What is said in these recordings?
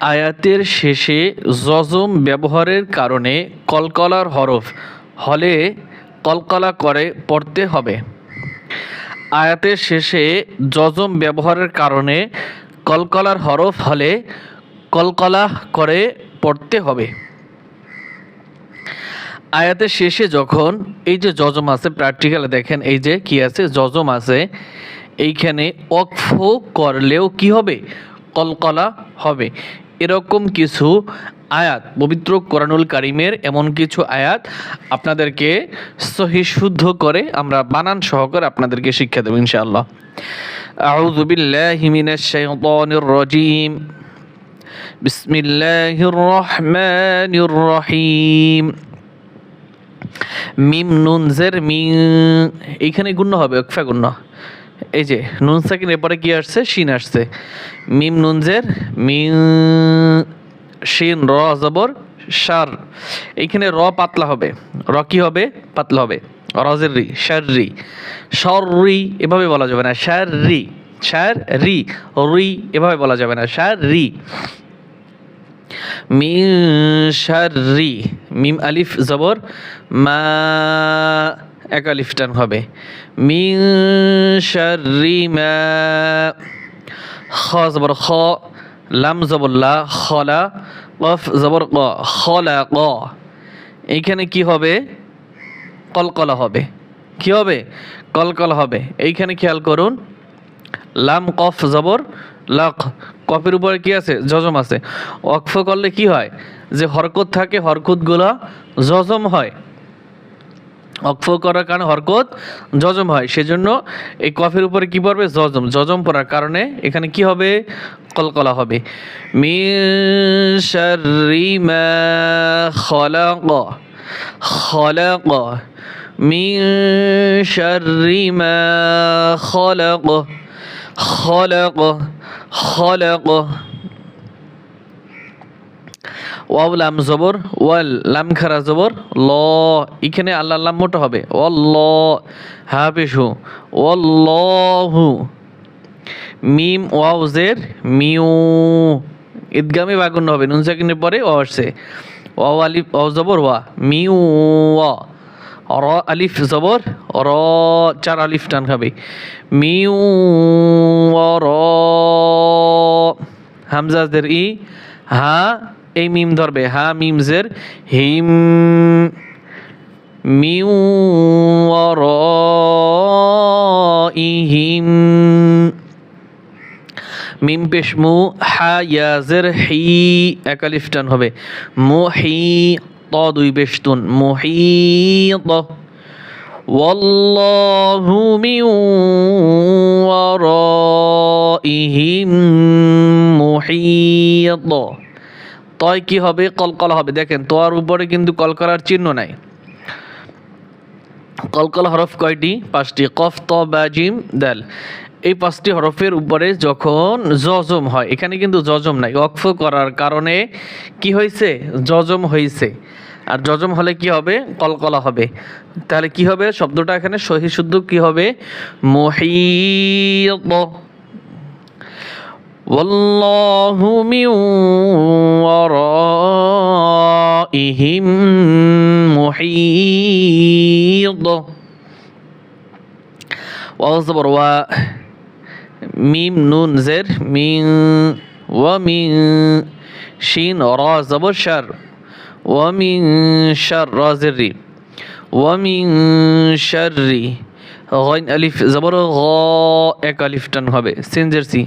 আয়াতের শেষে যজম ব্যবহারের কারণে কলকলার হরফ হলে কলকলা করে পড়তে হবে। আয়াতের শেষে যজম ব্যবহারের কারণে কলকলার হরফ হলে কলকলা করে পড়তে হবে। আয়াতের শেষে যখন এই যে যজম আছে প্র্যাকটিক্যালে দেখেন এই যে কি আছে, যজম আছে, এইখানে অক্ফ করলেও কি হবে? কলকলা হবে। এরকম কিছু আয়াত, পবিত্র কোরআনুল কারিমের এমন কিছু আয়াত আপনাদেরকে সহি শুদ্ধ করে আমরা বানান সহকারে আপনাদেরকে শিক্ষা দেবো ইনশাআল্লাহ। আউযু বিল্লাহি মিনাশ শাইতানির রাজিম। বিসমিল্লাহির রহমানির রহিম। মিম নুন, জের মি এইখানে গুণ্য হবে অক্ষা গুণ্য। এই যে, নুন সাকিন এরপরে কি আসছে? শিন আসছে। মিম নুনজের মি শিন, র জবর সার এইখানে র পাতলা হবে। র কি হবে? পাতলা হবে। রজের রি, শার রি। সর রি, এভাবে বলা যাবে না। শার রি শার রি রি, এভাবে বলা যাবে না। শার রি। মিন শাররি মিম, আলিফ, জবর, মা এক আলিফ টান হবে মা খ লাম জবর লা খলা কফ জবর ক খলা ক। এইখানে কি হবে? কলকলা হবে। কি হবে? কলকলা হবে। এইখানে খেয়াল করুন, লাম, কফ, জবর লাখ কফের উপরে কি আছে? জজম আছে। অক্ফ করলে কি হয়? যে হরকত থাকে, হরকতগুলো জজম হয়। অক্ফ করার কারণে হরকত জজম হয়। সেজন্য এই কফের উপরে কি পড়বে? জজম জজম পড়ার কারণে এখানে কি হবে? কলকলা হবে। খলাক। খলাক। খলাক। খলাক। খলাক। ওয়াও লাম জবর, ওয়াল লাম খারা জবর, ল, এখানে আল্লাহ লাম মোটা হবে। ও ল হা পেশু ও ল হু মিম, ওয়াও, জের, মিউ, ঈদগামে বাগুন্য হবে, নুন সাকিনের পরে ও আসছে। ওয়াও আলিফ ও জবর, ওয়া, মিউ, ওয়া, র আলিফ জবর, র, চার আলিফ টান খাবে। মিউ র হামজাজের ই, হা এই মিম ধরবে হা মিম জের হিম মিউ ইহিম মিম পেশ মু হা ইয়াজের হি একালিফ টান হবে মু হি ত দুই বেশ তুন মুহিত والله من ورائهم محيط তয় কি হবে? কলকলা হবে। দেখেন, তোয়ার উপরে কিন্তু কলকলার চিহ্ন নাই। কলকলা হরফ কয়টি? পাঁচটি। কফ, ত, বা, জিম, দাল। এই পাঁচটি হরফের উপরে যখন জজম হয়, এখানে কিন্তু জজম নাই। অক্ফ করার কারণে কি হয়েছে জজম হয়েছে আর জজম হলে কি হবে? কলকলা হবে। তাহলে কি হবে? শব্দটা এখানে সহি শুদ্ধ কি হবে? মহিয়ত والله من ورائهم محيط. واصبر و ميم نون زر من ومن شين را زبر شر. ومن شر را زري. ومن شر غين ألف زبر غا এক আলিফ টান হবে সিনজের সি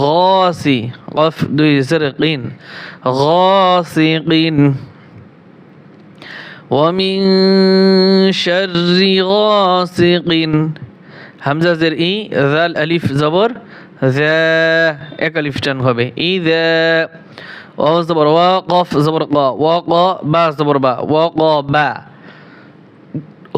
غاسي قف দুই سرقين غاسقين ومن شر غاسق হামজা জের ই জাল আলিফ জবর ذا এক আলিফ টান হবে ইদা ওয়া জবর ওয়া কফ জবর ক ওয়া ক বা জবর বা ওয়া ক বা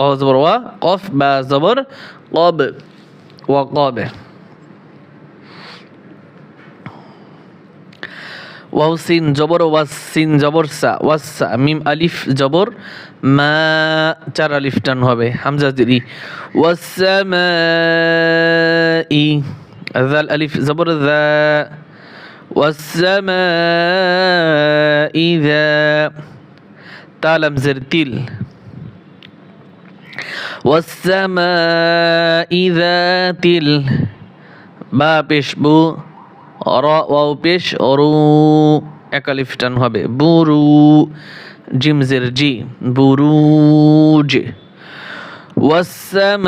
অ জবর ওয়া কফ বা জবর কব ওয়াকব ওয়াও সিন জবর ওয়াস সিন জবর সা ওয়াসা মিম আলিফ জবর মা চার আলিফ টান হবে হামজা দিদি ওয়াসামা ই জাল আলিফ জবর দা ওয়াসামা ইদা তালাম জের তিল والسماء ذات ال বা পেশ বু র ওয়াও পেশ অরু একালিফ টান হবে বুরু জিমজের জি বুরুজ والسماء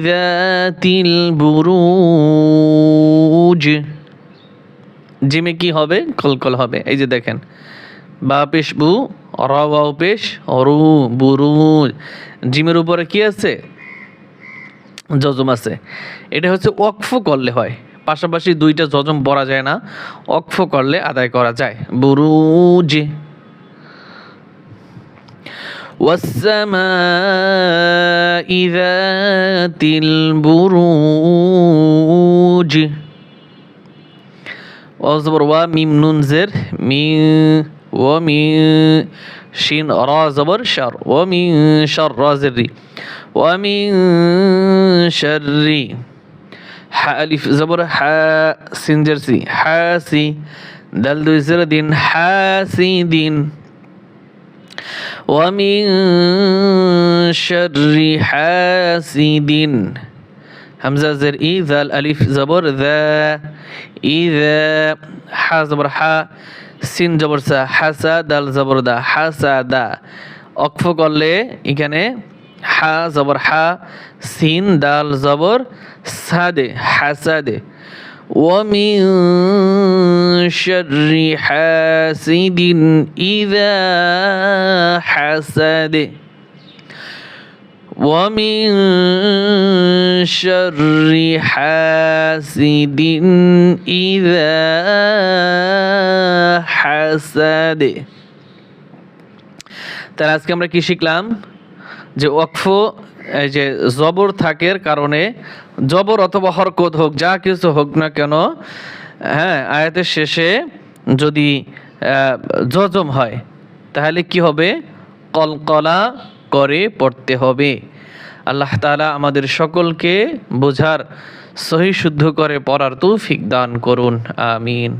ذات البروج জিমে কি হবে কলকল হবে এই যে দেখেন বা পেশ বু র ওয়াও পেশ অরু বুরু জিমের উপরে কি আছে জজম আছে এটা হচ্ছে ওয়াকফ করলে হয় পাশাপাশি দুইটা জজম পড়া যায় না ওয়াকফ করলে আদায় করা যায় বুরুজ والسماء ذات البروج অজবর ওয়া মিম নুন ومن شين را زبر شر ومن شر را زري ومن شر حاء ألف زبر حا سين جرسي حاسي دل دو زر دين حاسي دين. ومن شر حاسد همزة زر إذا الألف زبر ذا إذا حا زبر حا সিন জবর সা হাসা দাল জবর দা হাসা দা অক্ফ করলে এখানে হা জবর হা সিন দাল জবর সাদে হাসাদে ومن شر حاسد إذا حسد ومن شر حاسد إذا حسد তাহলে আজকে আমরা কি শিখলাম যে ওয়াকফ এই যে জবর থাকের কারণে জবর অথবা হরকত হোক যা কিছু হোক না কেন হ্যাঁ আয়াতের শেষে যদি আহ, জজম হয় তাহলে কি হবে কলকলা করে পড়তে হবে আল্লাহ তালা আমাদের সকলকে বোঝার সহি শুদ্ধ করে পড়ার তৌফিক দান করুন আমিন।